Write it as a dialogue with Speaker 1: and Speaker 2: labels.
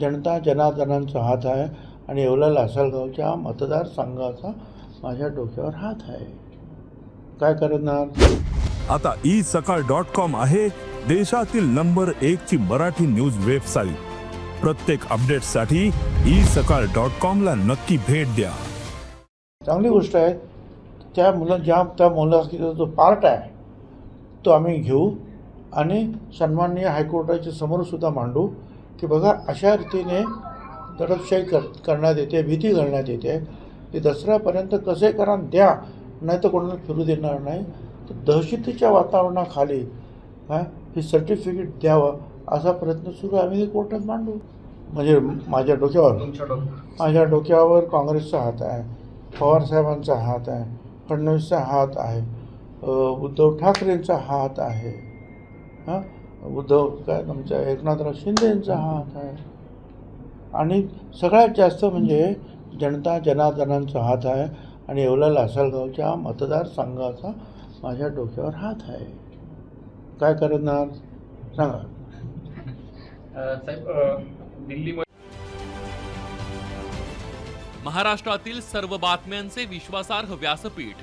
Speaker 1: जनता जनार्दनांचा हात आहे आणि येवला लासलगावच्या मतदारसंघाचा माझ्या डोक्यावर हात आहे. काय करणार?
Speaker 2: आता ई सकाळ डॉट कॉम आहे देशातील नंबर एक ची मराठी न्यूज वेबसाईट. प्रत्येक अपडेटसाठी ई सकाळ डॉट कॉम ला नक्की भेट द्या.
Speaker 1: चांगली गोष्ट आहे. त्या मुलं ज्या त्या मुलाखतीचा जो पार्ट आहे तो आम्ही घेऊ आणि सन्माननीय हायकोर्टाच्या समोरसुद्धा मांडू. की बघा अशा रीतीने दडपशाही कर करण्यात येते भीती घालण्यात येते की दसऱ्यापर्यंत कसे करा द्या नाही तर कोणाला फिरू देणार नाही. तर दहशतीच्या वातावरणाखाली हां हे सर्टिफिकेट द्यावं असा प्रयत्न सुरू आहे. आम्ही ते कोर्टात मांडू. म्हणजे माझ्या डोक्यावर. माझ्या डोक्यावर काँग्रेसचा हात आहे पवारसाहेबांचा हात आहे फडणवीसचा हात आहे उद्धव ठाकरेंचा हात आहे हां. उद्धव काय तुमच्या एकनाथराव शिंदेंचा हात आहे. आणि सगळ्यात जास्त म्हणजे जनता जनार्दनांचा हात आहे आणि येवला लासलगावच्या मतदारसंघाचा माझ्या डोक्यावर हात आहे. काय करणार? सांगा.
Speaker 3: साहेब दिल्लीमध्ये
Speaker 4: महाराष्ट्रातील सर्व बातम्यांचे विश्वासार्ह व्यासपीठ.